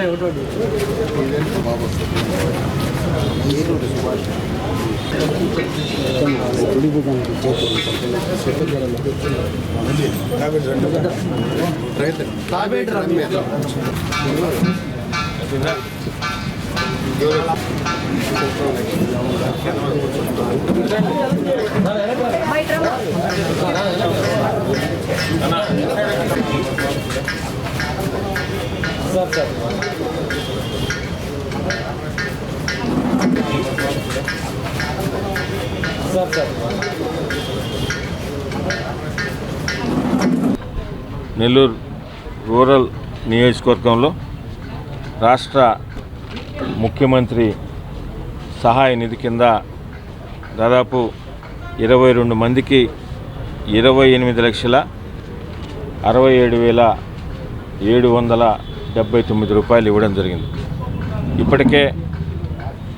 ఉన్నాయి ఒకటో Thank you. Nellore rural నియోజకవర్గంలో రాష్ట్ర ముఖ్యమంత్రి సహాయ నిధి కింద దాదాపు ఇరవై రెండు మందికి ఇరవై ఎనిమిది లక్షల అరవై ఏడు వేల ఏడు వందల డెబ్బై తొమ్మిది రూపాయలు ఇవ్వడం జరిగింది. ఇప్పటికే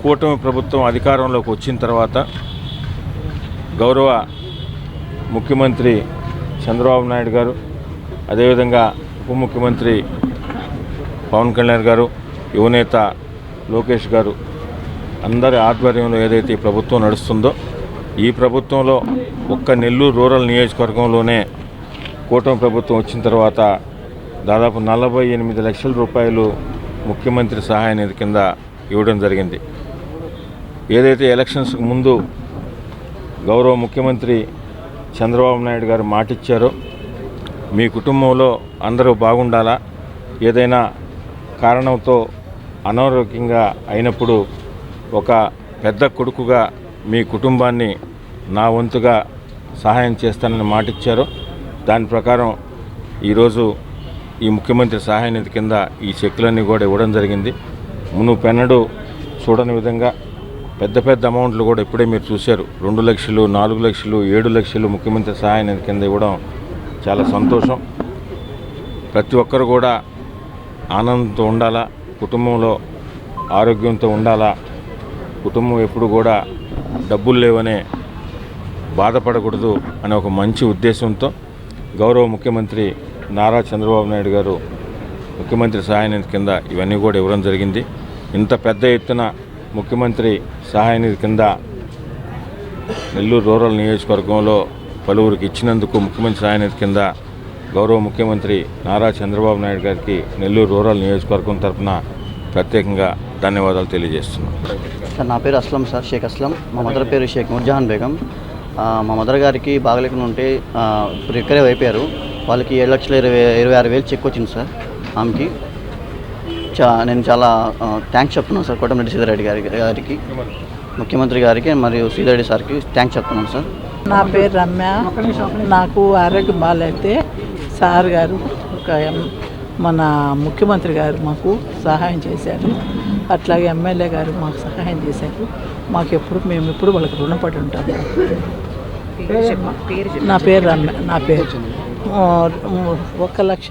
కూటమి ప్రభుత్వం అధికారంలోకి వచ్చిన తర్వాత గౌరవ ముఖ్యమంత్రి చంద్రబాబు నాయుడు గారు అదేవిధంగా ఉప ముఖ్యమంత్రి పవన్ కళ్యాణ్ గారు యువనేత లోకేష్ గారు అందరి ఆధ్వర్యంలో ఏదైతే ఈ ప్రభుత్వం నడుస్తుందో ఈ ప్రభుత్వంలో ఒక్క నెల్లూరు రూరల్ నియోజకవర్గంలోనే కూటమి ప్రభుత్వం వచ్చిన తర్వాత దాదాపు నలభై ఎనిమిది లక్షల రూపాయలు ముఖ్యమంత్రి సహాయ నిధి కింద ఇవ్వడం జరిగింది. ఏదైతే ఎలక్షన్స్కి ముందు గౌరవ ముఖ్యమంత్రి చంద్రబాబు నాయుడు గారు మాటిచ్చారు. మీ కుటుంబంలో అందరూ బాగుండాలా? ఏదైనా కారణంతో అనారోగ్యంగా అయినప్పుడు ఒక పెద్ద కొడుకుగా మీ కుటుంబాన్ని నా వంతుగా సహాయం చేస్తానని మాటిచ్చారు. దాని ప్రకారం ఈరోజు ఈ ముఖ్యమంత్రి సహాయ నిధి కింద ఈ చెక్కులన్నీ కూడా ఇవ్వడం జరిగింది. మును పెన్నడు చూడని విధంగా పెద్ద పెద్ద అమౌంట్లు కూడా ఇప్పుడే మీరు చూశారు. రెండు లక్షలు నాలుగు లక్షలు ఏడు లక్షలు ముఖ్యమంత్రి సహాయం కింద ఇవ్వడం చాలా సంతోషం. ప్రతి ఒక్కరు కూడా ఆనందంతో ఉండాలా? కుటుంబంలో ఆరోగ్యంతో ఉండాలా? కుటుంబం ఎప్పుడు కూడా డబ్బులు లేవనే బాధపడకూడదు అనే ఒక మంచి ఉద్దేశంతో గౌరవ ముఖ్యమంత్రి నారా చంద్రబాబు నాయుడు గారు ముఖ్యమంత్రి సహాయం కింద ఇవన్నీ కూడా ఇవ్వడం జరిగింది. ఇంత పెద్ద ఎత్తున ముఖ్యమంత్రి సహాయ నిధి కింద నెల్లూరు రూరల్ నియోజకవర్గంలో పలువురికి ఇచ్చినందుకు ముఖ్యమంత్రి సహాయనిధి కింద గౌరవ ముఖ్యమంత్రి నారా చంద్రబాబు నాయుడు గారికి నెల్లూరు రూరల్ నియోజకవర్గం తరఫున ప్రత్యేకంగా ధన్యవాదాలు తెలియజేస్తున్నాను సార్ నా పేరు అస్లం సార్ షేక్ అస్లం. మా మదర్ పేరు షేక్ నూర్జహాన్ బేగం. మా మదర్ గారికి బాగలేకుండా ఉంటే ఇప్పుడు ఇక్కడే అయిపోయారు. వాళ్ళకి ఏడు లక్షల ఇరవై ఇరవై ఆరు వేలు చెక్ వచ్చింది సార్ ఆమెకి. చా నేను చాలా థ్యాంక్స్ చెప్తున్నాను సార్ కోటమిరెడ్డి సీతారెడ్డి గారి గారికి. ముఖ్యమంత్రి గారికి మరియు సీతారెడ్డి సార్కి థ్యాంక్స్ చెప్తున్నాను సార్. నా పేరు రమ్య. నాకు ఆరోగ్యం బాగాలేతే సార్ గారు ఒక ఎం- మన ముఖ్యమంత్రి గారు మాకు సహాయం చేశారు. అట్లాగే ఎమ్మెల్యే గారు మాకు సహాయం చేశారు. మాకు ఎప్పుడు మేము ఎప్పుడు వాళ్ళకి రుణపడి ఉంటాము నా పేరు రమ్య. నా పేరు. ఒక లక్ష